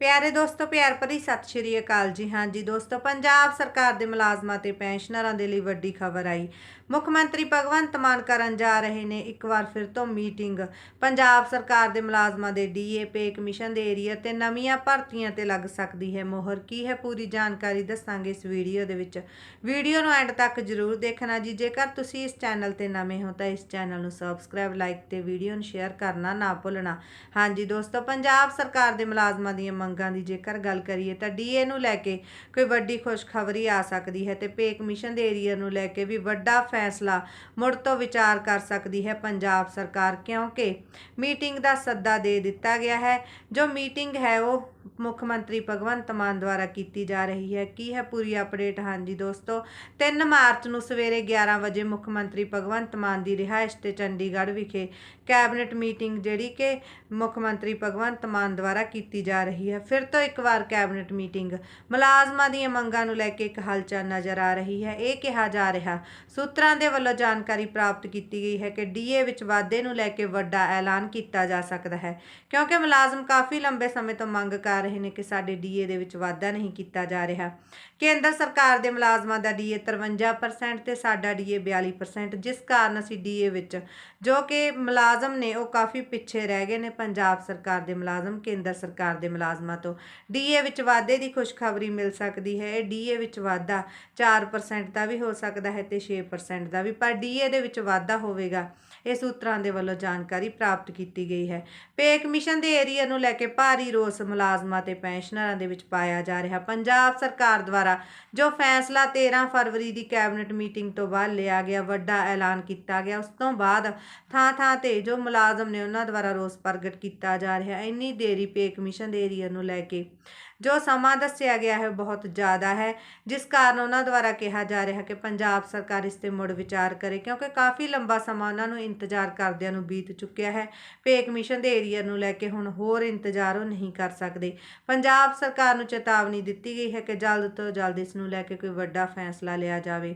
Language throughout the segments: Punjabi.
ਪਿਆਰੇ ਦੋਸਤੋ, ਪਿਆਰ ਭਰੀ ਸਤਿ ਸ਼੍ਰੀ ਅਕਾਲ ਜੀ। ਹਾਂ ਜੀ ਦੋਸਤੋ, ਪੰਜਾਬ ਸਰਕਾਰ ਦੇ ਮੁਲਾਜ਼ਮਾਂ ਤੇ ਪੈਨਸ਼ਨਰਾਂ ਦੇ ਲਈ ਵੱਡੀ ਖਬਰ ਆਈ। ਮੁੱਖ ਮੰਤਰੀ ਭਗਵੰਤ ਮਾਨ ਕਰਨ ਜਾ ਰਹੇ ਨੇ ਇੱਕ ਵਾਰ ਫਿਰ ਤੋਂ ਮੀਟਿੰਗ। ਪੰਜਾਬ ਸਰਕਾਰ ਦੇ ਮੁਲਾਜ਼ਮਾਂ ਦੇ ਡੀਏ ਪੇ ਕਮਿਸ਼ਨ ਦੇ ਏਰੀਆ ਤੇ ਨਵੀਆਂ ਭਰਤੀਆਂ ਤੇ ਲੱਗ ਸਕਦੀ ਹੈ ਮੋਹਰ। ਕੀ ਹੈ ਪੂਰੀ ਜਾਣਕਾਰੀ ਦੱਸਾਂਗੇ ਇਸ ਵੀਡੀਓ ਦੇ ਵਿੱਚ। ਵੀਡੀਓ ਨੂੰ ਐਂਡ ਤੱਕ ਜਰੂਰ ਦੇਖਣਾ ਜੀ। ਜੇਕਰ ਤੁਸੀਂ ਇਸ ਚੈਨਲ ਤੇ ਨਵੇਂ ਹੋ ਤਾਂ ਇਸ ਚੈਨਲ ਨੂੰ ਸਬਸਕ੍ਰਾਈਬ, ਲਾਈਕ ਤੇ ਵੀਡੀਓ ਨੂੰ ਸ਼ੇਅਰ ਕਰਨਾ ਨਾ ਭੁੱਲਣਾ। ਹਾਂਜੀ ਦੋਸਤੋ, ਪੰਜਾਬ ਸਰਕਾਰ ਦੇ ਮੁਲਾਜ਼ਮਾਂ ਦੀਆਂ ਮੰਗਾਂ ਦੀ ਜੇਕਰ ਗੱਲ ਕਰੀਏ ਤਾਂ ਡੀਏ ਨੂੰ ਲੈ ਕੇ ਕੋਈ ਵੱਡੀ ਖੁਸ਼ਖਬਰੀ ਆ ਸਕਦੀ ਹੈ ਤੇ ਪੇ ਕਮਿਸ਼ਨ ਦੇ ਏਰੀਆ ਨੂੰ ਲੈ ਕੇ ਵੀ ਵੱਡਾ ਫੈਸਲਾ ਮੁੜ ਤੋਂ ਵਿਚਾਰ ਕਰ ਸਕਦੀ ਹੈ ਪੰਜਾਬ ਸਰਕਾਰ, ਕਿਉਂਕਿ ਮੀਟਿੰਗ ਦਾ ਸੱਦਾ ਦੇ ਦਿੱਤਾ ਗਿਆ ਹੈ। ਜੋ ਮੀਟਿੰਗ ਹੈ ਉਹ ਮੁੱਖ ਮੰਤਰੀ ਭਗਵੰਤ ਮਾਨ ਦੁਆਰਾ ਕੀਤੀ ਜਾ ਰਹੀ ਹੈ। ਕੀ ਹੈ ਪੂਰੀ ਅਪਡੇਟ? ਹਾਂਜੀ ਦੋਸਤੋ 3 ਮਾਰਚ ਨੂੰ ਸਵੇਰੇ 11 ਵਜੇ ਮੁੱਖ ਮੰਤਰੀ ਭਗਵੰਤ ਮਾਨ ਦੀ ਰਿਹਾਇਸ਼ ਤੇ ਚੰਡੀਗੜ੍ਹ ਵਿਖੇ ਕੈਬਨਿਟ ਮੀਟਿੰਗ ਜਿਹੜੀ ਕਿ ਮੁੱਖ ਮੰਤਰੀ ਭਗਵੰਤ ਮਾਨ ਦੁਆਰਾ ਕੀਤੀ ਜਾ ਰਹੀ ਹੈ। ਫਿਰ ਤੋਂ ਇੱਕ ਵਾਰ ਕੈਬਨਿਟ ਮੀਟਿੰਗ। ਮੁਲਾਜ਼ਮਾਂ ਦੀਆਂ ਮੰਗਾਂ ਨੂੰ ਲੈ ਕੇ ਇੱਕ ਹਲਚਲ ਨਜ਼ਰ ਆ ਰਹੀ ਹੈ। ਇਹ ਕਿਹਾ ਜਾ ਰਿਹਾ, ਸੂਤਰਾਂ ਦੇ ਵੱਲੋਂ ਜਾਣਕਾਰੀ ਪ੍ਰਾਪਤ ਕੀਤੀ ਗਈ ਹੈ ਕਿ ਡੀਏ ਵਿੱਚ ਵਾਧੇ ਨੂੰ ਲੈ ਕੇ ਵੱਡਾ ਐਲਾਨ ਕੀਤਾ ਜਾ ਸਕਦਾ ਹੈ, ਕਿਉਂਕਿ ਮੁਲਾਜ਼ਮ ਕਾਫੀ ਲੰਬੇ ਸਮੇਂ ਤੋਂ ਮੰਗ ਕਰ ਰਹੇ ਨੇ ਕਿ ਸਾਡੇ ਡੀਏ ਦੇ ਵਿੱਚ ਵਾਧਾ ਨਹੀਂ ਕੀਤਾ ਜਾ ਰਿਹਾ। ਕੇਂਦਰ ਸਰਕਾਰ ਦੇ ਮੁਲਾਜ਼ਮਾਂ ਦਾ ਡੀਏ 53% ਤੇ ਸਾਡਾ ਡੀਏ 42% ਜਿਸ ਕਾਰਨ ਅਸੀਂ ਡੀਏ ਵਿੱਚ ਜੋ ਕਿ ਮੁਲਾਜ਼ਮ ਨੇ ਉਹ ਕਾਫੀ ਪਿੱਛੇ ਰਹਿ ਗਏ ਨੇ। ਪੰਜਾਬ ਸਰਕਾਰ ਦੇ ਮੁਲਾਜ਼ਮ, ਕੇਂਦਰ ਸਰਕਾਰ ਦੇ ਮੁਲਾਜ਼ਮ ਤੋਂ। ਡੀਏ ਵਿੱਚ ਵਾਧੇ ਦੀ ਖੁਸ਼ਖਬਰੀ ਮਿਲ ਸਕਦੀ ਹੈ। ਡੀਏ ਵਿੱਚ ਵਾਧਾ 4% ਦਾ ਵੀ ਹੋ ਸਕਦਾ ਹੈ ਤੇ 6% ਦਾ ਵੀ, ਪਰ ਡੀਏ ਦੇ ਵਿੱਚ ਵਾਧਾ ਹੋਵੇਗਾ, ਇਹ ਸੂਤਰਾਂ ਦੇ ਵੱਲੋਂ ਜਾਣਕਾਰੀ ਪ੍ਰਾਪਤ ਕੀਤੀ ਗਈ ਹੈ। ਪੇ ਕਮਿਸ਼ਨ ਦੇ ਏਰੀਆ ਨੂੰ ਲੈ ਕੇ ਭਾਰੀ ਰੋਸ ਮੁਲਾਜ਼ਮਾਂ ਤੇ ਪੈਨਸ਼ਨਰਾਂ ਦੇ ਵਿੱਚ ਪਾਇਆ ਜਾ ਰਿਹਾ। ਪੰਜਾਬ ਸਰਕਾਰ ਦੁਆਰਾ ਜੋ ਫੈਸਲਾ 13 ਫਰਵਰੀ ਦੀ ਕੈਬਨਿਟ ਮੀਟਿੰਗ ਤੋਂ ਬਾਅਦ ਲਿਆ ਗਿਆ, ਵੱਡਾ ਐਲਾਨ ਕੀਤਾ ਗਿਆ। ਉਸ ਤੋਂ ਬਾਅਦ ਥਾਂ ਥਾਂ ਤੇ ਜੋ ਮੁਲਾਜ਼ਮ ਨੇ ਉਹਨਾਂ ਦੁਆਰਾ ਰੋਸ ਪ੍ਰਗਟ ਕੀਤਾ ਜਾ ਰਿਹਾ। ਇੰਨੀ ਦੇਰੀ ਪੇ ਕਮਿਸ਼ਨ ਦੇ ਏਰੀਆ ਨੂੰ ਲੈ ਕੇ। ਜੋ ਸਮਾਂ ਦੱਸਿਆ ਗਿਆ ਹੈ ਬਹੁਤ ਜ਼ਿਆਦਾ ਹੈ, ਜਿਸ ਕਾਰਨ ਉਹਨਾਂ ਦੁਆਰਾ ਕਿਹਾ ਜਾ ਰਿਹਾ ਕਿ ਪੰਜਾਬ ਸਰਕਾਰ ਇਸ ਤੇ ਮੁੜ ਵਿਚਾਰ ਕਰੇ, ਕਿਉਂਕਿ ਕਾਫੀ ਲੰਬਾ ਸਮਾਂ ਉਹਨਾਂ ਨੂੰ ਇੰਤਜ਼ਾਰ ਕਰਦਿਆਂ ਨੂੰ ਬੀਤ ਚੁੱਕਿਆ ਹੈ। ਪੇ ਕਮਿਸ਼ਨ ਦੇ ਏਰੀਆ ਨੂੰ ਲੈ ਕੇ ਹੁਣ ਹੋਰ ਇੰਤਜ਼ਾਰ ਉਹ ਨਹੀਂ ਕਰ ਸਕਦੇ। ਪੰਜਾਬ ਸਰਕਾਰ ਨੂੰ ਚੇਤਾਵਨੀ ਦਿੱਤੀ ਗਈ ਹੈ ਕਿ ਜਲਦ ਤੋਂ ਜਲਦ ਇਸ ਨੂੰ ਲੈ ਕੇ ਕੋਈ ਵੱਡਾ ਫੈਸਲਾ ਲਿਆ ਜਾਵੇ।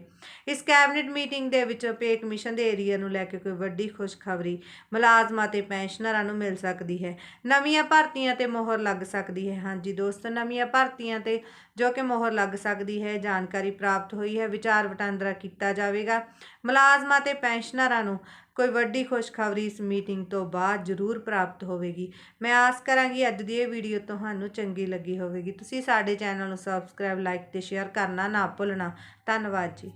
ਇਸ ਕੈਬਨਿਟ ਮੀਟਿੰਗ ਦੇ ਵਿੱਚ ਪੇ ਕਮਿਸ਼ਨ ਦੇ ਏਰੀਆ ਨੂੰ ਲੈ ਕੇ ਕੋਈ ਵੱਡੀ ਖੁਸ਼ਖਬਰੀ ਮੁਲਾਜ਼ਮਾਂ ਤੇ ਪੈਨਸ਼ਨਰਾਂ ਨੂੰ ਮਿਲ ਸਕਦੀ ਹੈ। ਨਵੀਆਂ ਭਰਤੀਆਂ ਤੇ ਮੋਹਰ ਲੱਗ ਸਕਦੀ ਹੈ। ਹਾਂਜੀ, ਦੋਸਤੋ, ਨਵੀਆਂ ਭਰਤੀਆਂ ਤੇ ਜੋ ਕਿ ਮੋਹਰ ਲੱਗ ਸਕਦੀ ਹੈ, ਜਾਣਕਾਰੀ ਪ੍ਰਾਪਤ ਹੋਈ ਹੈ, ਵਿਚਾਰ ਵਟਾਂਦਰਾ ਕੀਤਾ ਜਾਵੇਗਾ। ਮੁਲਾਜ਼ਮਾਂ ਤੇ ਪੈਨਸ਼ਨਰਾਂ ਨੂੰ ਕੋਈ ਵੱਡੀ ਖੁਸ਼ਖਬਰੀ ਇਸ ਮੀਟਿੰਗ ਤੋਂ ਬਾਅਦ ਜ਼ਰੂਰ ਪ੍ਰਾਪਤ ਹੋਵੇਗੀ। ਮੈਂ ਆਸ ਕਰਾਂਗੀ ਅੱਜ ਦੀ ਇਹ ਵੀਡੀਓ ਤੁਹਾਨੂੰ ਚੰਗੀ ਲੱਗੀ ਹੋਵੇਗੀ। ਤੁਸੀਂ ਸਾਡੇ ਚੈਨਲ ਨੂੰ ਸਬਸਕ੍ਰਾਈਬ, ਲਾਈਕ ਤੇ ਸ਼ੇਅਰ ਕਰਨਾ ਨਾ ਭੁੱਲਣਾ। ਧੰਨਵਾਦ ਜੀ।